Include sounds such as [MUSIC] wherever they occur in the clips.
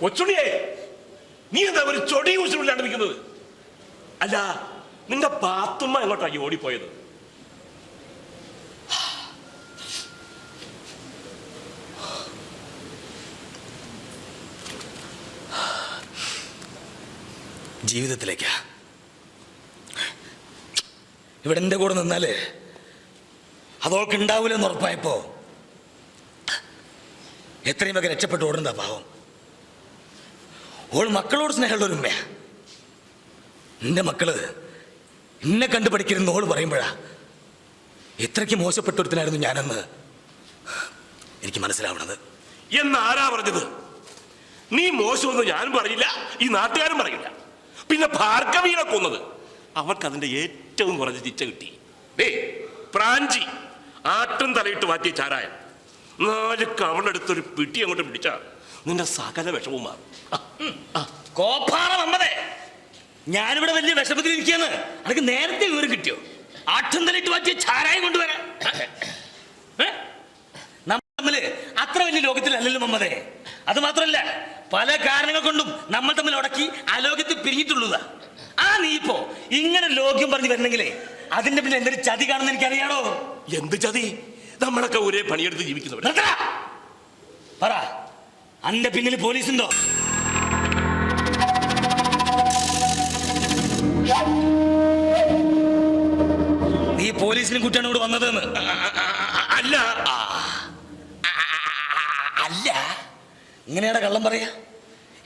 കൊച്ചുണിയെ നീ എന്താ ഒരു ചൊടി കുറിച്ചില്ലാണ്ട് നിൽക്കുന്നത്? അല്ല നിന്റെ പാത്തുമ്മ എങ്ങോട്ടാ ഈ ഓടിപ്പോയത്? ജീവിതത്തിലേക്കാ. ഇവിടെ എന്റെ കൂടെ നിന്നാലേ അതോൾക്ക് ഉറപ്പായപ്പോ എത്രയും വേഗം രക്ഷപ്പെട്ട് ഓടുന്നതാ പാവം. ഓൾ മക്കളോട് സ്നേഹമുള്ള ഒരു ഉമ്മയാ. എന്റെ മക്കൾ എന്നെ കണ്ടു പഠിക്കരുതെന്ന് ഓൾ പറയുമ്പോഴാ എത്രയ്ക്ക് മോശപ്പെട്ടൊരുത്തനായിരുന്നു ഞാനെന്ന് എനിക്ക് മനസ്സിലാവണത്. എന്ന് ആരാ പറഞ്ഞത്? നീ മോശമെന്ന് ഞാനും പറയില്ല ഈ നാട്ടുകാരും പറയില്ല. പിന്നെ ഭാർഗവീനെ കൊന്നത്. അവർക്ക് അതിന്റെ ഏറ്റവും കുറഞ്ഞ ചിച്ച കിട്ടി. ദേ പ്രാഞ്ചി ആട്ടും തലയിട്ട് മാറ്റിയ ചാരായം. നാല് കവളെടുത്തൊരു പിടി അങ്ങോട്ട് പിടിച്ചാ നിന്റെ സകല വിഷമവും മാറും. കോപ്പാറ വന്നതേ ഞാനിവിടെ വലിയ വിഷമത്തിൽ ഇരിക്കുന്നത് അനക്ക് നേരത്തെ വിവരം കിട്ടിയോ? ആട്ടും തലിട്ട് മാറ്റിയ ചാരായം കൊണ്ടുവരാൻ. നമ്മൾ അത്ര വലിയ ലോകത്തിലല്ലല്ലോ മമ്മതേ അത് മാത്രമല്ല പല കാരണങ്ങൾ കൊണ്ടും നമ്മൾ തമ്മിൽ ഉടക്കി അലോകത്തിൽ പിരിഞ്ഞിട്ടുള്ളതാ. ആ നീ ഇപ്പോ ഇങ്ങനെ ലോക്യം പറഞ്ഞു വരണമെങ്കിലേ അതിന്റെ പിന്നെ എന്തൊരു ചതി കാണുന്ന എനിക്കറിയാണോ എന്ത് ചതി? നമ്മളൊക്കെ ഒരേ പണിയെടുത്ത് ജീവിക്കുന്നവർ പറ. അന്റെ പിന്നിൽ പോലീസുണ്ടോ? നീ പോലീസിനും കുട്ടിയാണ് ഇവിടെ വന്നതെന്ന്? അല്ല. അല്ല. ഇങ്ങനെയാണ് കള്ളം പറയാ?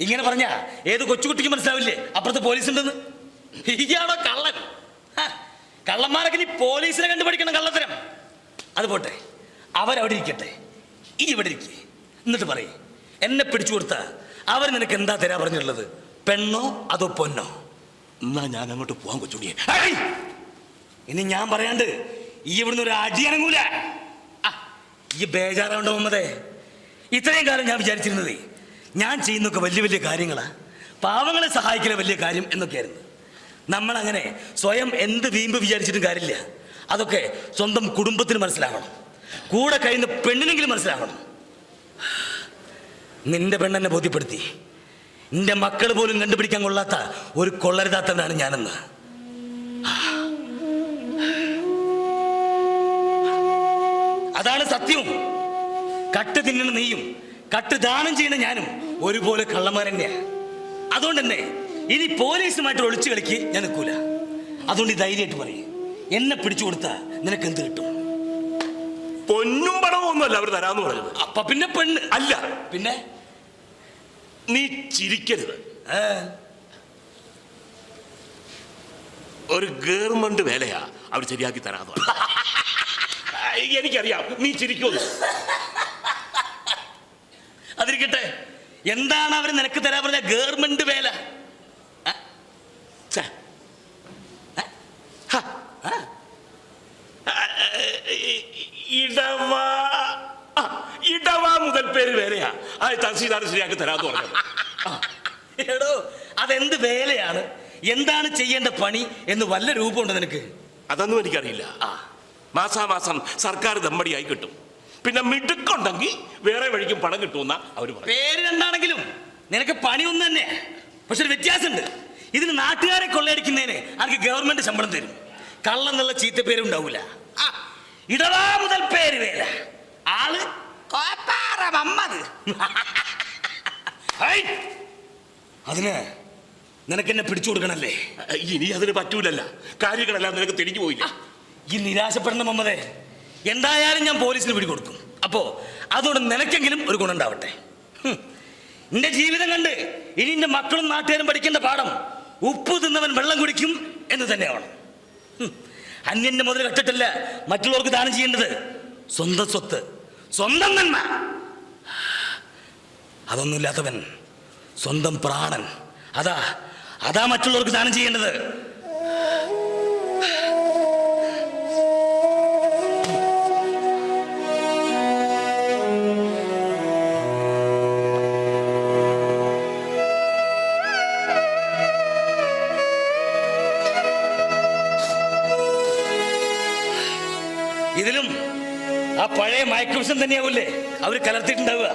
ഇങ്ങനെ പറഞ്ഞ ഏത് കൊച്ചുകുട്ടിക്ക് മനസ്സിലാവില്ലേ? അപ്പുറത്ത് പോലീസ് ഉണ്ടെന്ന് ഇയാണോ കള്ളൻ കള്ളന്മാരൊക്കെ നീ പോലീസിനെ കണ്ടുപിടിക്കണം കള്ളത്തരം. അത് പോട്ടെ. അവരവിടെ ഇരിക്കട്ടെ. ഈ ഇവിടെ ഇരിക്കേ. എന്നിട്ട് പറയേ. എന്നെ പിടിച്ചു കൊടുത്ത. അവർ നിനക്ക് എന്താ തരാ പറഞ്ഞുള്ളത് പെണ്ണോ അതോ പൊന്നോ? എന്നാ ഞാൻ അങ്ങോട്ട് പോവാൻ കൊച്ചുണിയെ ഏയ്! ഇനി ഞാൻ പറയാണ്ട് ഈ ഇവിടുന്ന് ഒരു അടി അനങ്ങൂല ആ, ഈ ബേജാറാവണ്ട മുമ്പതേ ഇത്രയും കാലം ഞാൻ വിചാരിച്ചിരുന്നത് ഞാൻ ചെയ്യുന്നൊക്കെ വലിയ വലിയ കാര്യങ്ങളാ. പാവങ്ങളെ സഹായിക്കല വലിയ കാര്യം എന്നൊക്കെയായിരുന്നു. നമ്മളങ്ങനെ സ്വയം എന്ത് വീമ്പ് വിചാരിച്ചിട്ടും കാര്യമില്ല. അതൊക്കെ സ്വന്തം കുടുംബത്തിന് മനസ്സിലാവണം. കൂടെ കഴിയുന്ന പെണ്ണിനെങ്കിലും മനസ്സിലാവണം. നിന്റെ പെണ്ണെന്നെ ബോധ്യപ്പെടുത്തി. നിന്റെ മക്കൾ പോലും കണ്ടുപിടിക്കാൻ കൊള്ളാത്ത ഒരു കൊള്ളരുതാത്തവനാണ് ഞാനെന്ന്. അതാണ് സത്യവും കട്ട് തിന്നണ നീയും കട്ട് ദാനം ചെയ്യുന്ന ഞാനും ഒരുപോലെ കള്ളന്മാർ തന്നെയാ അതുകൊണ്ട് തന്നെ ഇനി പോലീസുമായിട്ട് ഒളിച്ചു കളിക്ക് ഞാൻ നിൽക്കൂല. അതുകൊണ്ട് ധൈര്യമായിട്ട് പറയും. എന്നെ പിടിച്ചു കൊടുത്താ നിനക്ക് എന്ത് കിട്ടും? പൊന്നും പണവും ഒന്നുമല്ല അവർ തരാന്ന് പറഞ്ഞത്. അപ്പൊ പിന്നെ പെണ്ണ്. അല്ല. പിന്നെ? നീ ചിരിക്കരുത്. ഒരു ഗവൺമെന്റ് വേലയാ അവർ ശരിയാക്കി തരാന്ന് പറഞ്ഞു. [LAUGHS] എനിക്കറിയാം. നീ ചിരിക്കുമെന്ന് അതിരിക്കട്ടെ. എന്താണ് അവർ നിനക്ക് തരാൻ പറഞ്ഞ ഗവൺമെന്റ് വേല? ഇടവാ പേര് വേലയാ ആ തഹസീൽദാർ ശരിയാക്കി തരാന്ന് പറഞ്ഞത്. എടോ അതെന്ത് വേലയാണ്? എന്താണ് ചെയ്യേണ്ട പണി എന്ന് വല്ല രൂപമുണ്ട് നിനക്ക്? അതൊന്നും എനിക്കറിയില്ല. ആ. മാസാമാസം സർക്കാർ ദമ്പടിയായി കിട്ടും. പിന്നെ മിടുക്കുണ്ടെങ്കിൽ വേറെ വഴിക്കും പണം കിട്ടുമെന്ന അവർ പറഞ്ഞു പേര് രണ്ടാണെങ്കിലും നിനക്ക് പണി ഒന്ന് തന്നെ. പക്ഷെ ഒരു വ്യത്യാസമുണ്ട്. ഇതിന് നാട്ടുകാരെ കൊള്ളയടിക്കുന്നതിന് അവർക്ക് ഗവൺമെന്റ് ശമ്പളം തരും. കള്ളെന്നുള്ള ചീത്ത പേരും ഇടവാ മുതൽ പേര് വേല. ആൾ കോപ്പാറ മമ്മത് ഹൈ! അതിന് നിനക്ക് എന്നെ പിടിച്ചു കൊടുക്കണല്ലേ? ഇനി അതിന് പറ്റൂലല്ല. കാര്യങ്ങളെല്ലാം നിനക്ക് തിരിഞ്ഞു പോയില്ല? ഈ നിരാശപ്പെടേണ്ട മമ്മതേ എന്തായാലും ഞാൻ പോലീസിന് പിടികൊടുക്കും. അപ്പോ അതുകൊണ്ട് നിനക്കെങ്കിലും ഒരു ഗുണം ഉണ്ടാവട്ടെ. നിന്റെ ജീവിതം കണ്ട് ഇനി നിന്റെ മക്കളും നാട്ടുകാരും പഠിക്കേണ്ട പാഠം ഉപ്പ് തിന്നവൻ വെള്ളം കുടിക്കും എന്ന് തന്നെയാണ്. അന്യന്റെ മുതൽ കട്ടിട്ടല്ല മറ്റുള്ളവർക്ക് ദാനം ചെയ്യേണ്ടത് സ്വന്തം സ്വത്ത്. സ്വന്തം നന്മ. അതൊന്നുമില്ലാത്തവൻ സ്വന്തം പ്രാണൻ. അതാ അതാ മറ്റുള്ളവർക്ക് ദാനം ചെയ്യേണ്ടത്. ഇതിലും ആ പഴയ മയക്കുവിഷം തന്നെയാവൂലേ അവർ കലർത്തിയിട്ടുണ്ടാവുക.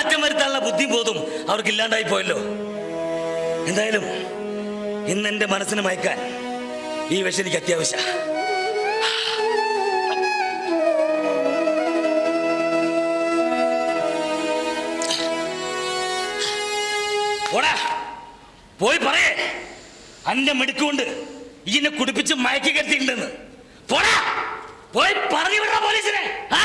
മാറ്റം വരുത്താനുള്ള ബുദ്ധി ബോധം അവർക്ക് ഇല്ലാണ്ടായി പോയല്ലോ. എന്തായാലും ഇന്ന് എന്റെ മനസ്സിന് മയക്കാൻ ഈ വിഷം എനിക്ക് അത്യാവശ്യ. പോടാ. പോയി പറയേ. അന്റെ മിടുക്കുകൊണ്ട് ഇതിനെ കുടിപ്പിച്ച് മയക്കി കരുത്തിയിട്ടുണ്ടെന്ന് പോടാ. പോയി പറഞ്ഞു വിടാ പോലീസിനെ. ആ?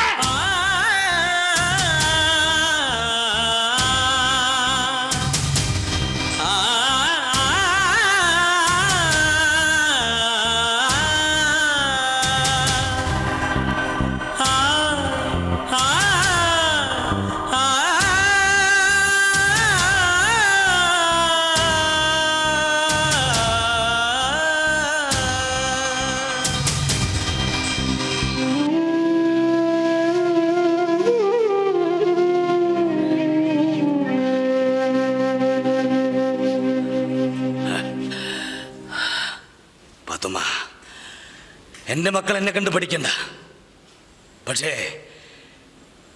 എന്റെ മക്കൾ എന്നെ കണ്ട് പഠിക്കണ്ട. പക്ഷേ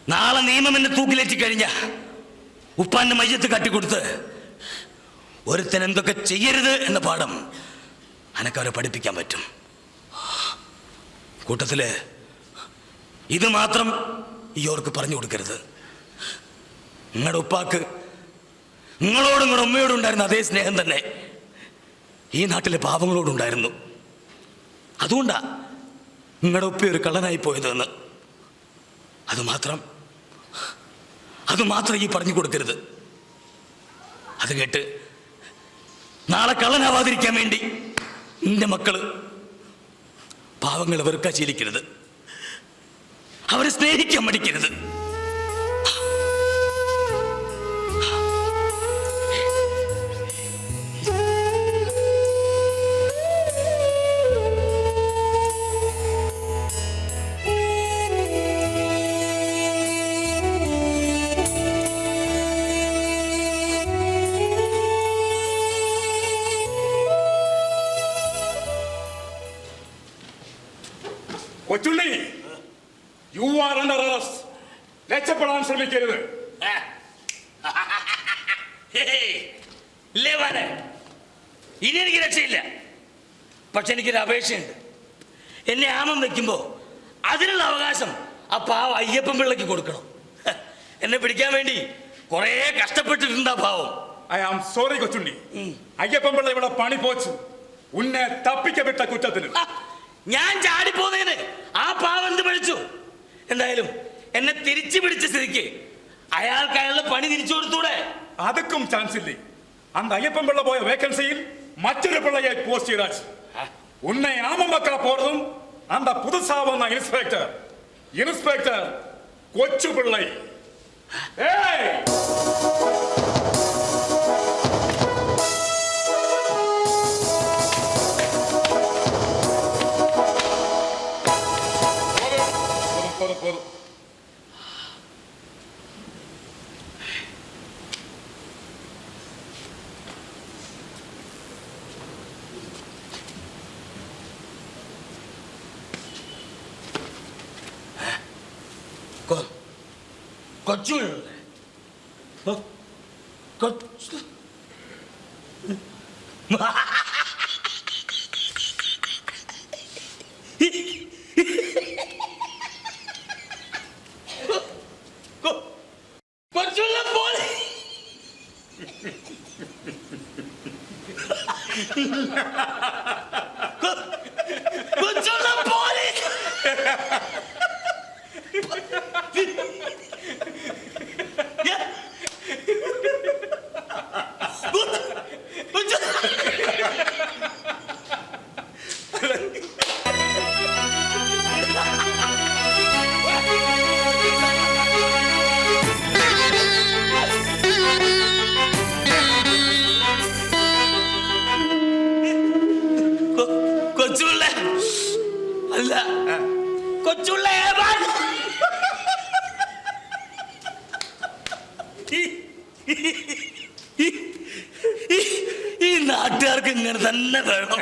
നാളെ നിയമം എന്നെ തൂക്കിലേറ്റി കഴിഞ്ഞ ഉപ്പാന്റെ മയ്യത്ത് കാട്ടിക്കൊടുത്ത് ഒരുത്തൻ എന്തൊക്കെ ചെയ്യരുത് എന്ന പാഠം അനക്കവരെ പഠിപ്പിക്കാൻ പറ്റും. കൂട്ടത്തിൽ ഇത് മാത്രം ഈ ഓർക്ക് പറഞ്ഞു കൊടുക്കരുത്. നിങ്ങളുടെ ഉപ്പാക്ക് നിങ്ങളോടും നിങ്ങളുടെ ഉമ്മയോടും ഉണ്ടായിരുന്ന അതേ സ്നേഹം തന്നെ ഈ നാട്ടിലെ പാവങ്ങളോടുണ്ടായിരുന്നു അതുകൊണ്ടാ നിങ്ങളുടെ ഉപ്പി ഒരു കള്ളനായി പോയതെന്ന്. അത് മാത്രം അത് മാത്രം ഈ പറഞ്ഞു കൊടുക്കരുത്. അത് കേട്ട് നാളെ കള്ളനാവാതിരിക്കാൻ വേണ്ടി നിന്റെ മക്കൾ പാവങ്ങൾ വെറുക്കാ ശീലിക്കരുത്. അവരെ സ്നേഹിക്കാൻ മടിക്കരുത്. കൊച്ചുള്ളി യു ആർ അണ്ടർ അറസ്റ്റ് രക്ഷപ്പെടാൻ ശ്രമിക്കരുത്? ഇനി എനിക്ക് രക്ഷയില്ല. പക്ഷെ എനിക്കൊരു അപേക്ഷയുണ്ട്. എന്നെ ആമം വെക്കുമ്പോ അതിനുള്ള അവകാശം ആ പാവ അയ്യപ്പൻ പിള്ളയ്ക്ക് കൊടുക്കണം. എന്നെ പിടിക്കാൻ വേണ്ടി കുറേ കഷ്ടപ്പെട്ടിട്ടുണ്ട് ആ പാവം. I am sorry Kochunni. Ayyappan Pillai ഇവിടെ പണി പോച്ചു. ഉന്നെ തപ്പിക്കപ്പെട്ട കുറ്റത്തിന്. ഞാൻ ചാടിപ്പോന്നേന് ആ പാവം എന്ത് പഠിച്ചു എന്തായാലും എന്നെ തിരിച്ചു പിടിച്ച സ്ഥിതിക്ക് അയാൾക്ക് അയാളുടെ പണി തിരിച്ചു കൊടുത്തൂടെ അതുക്കും ചാൻസ് ഇല്ലേ அந்த ஐயப்பன் பிள்ளை போய வேகன்சியில் மற்றொரு பிள்ளையை போஸ்ட் செய்தாச்சு உன்னை ஆமம் பக்கா போறதும் அந்த புதுசா வந்த இன்ஸ்பெக்டர் இன்ஸ்பெக்டர் கொச்சு பிள்ளை ஏய் 거줄 어? 거 거줄라 뭐니? 거줄라 뭐니? ഇങ്ങനെ തന്നെ വേണം.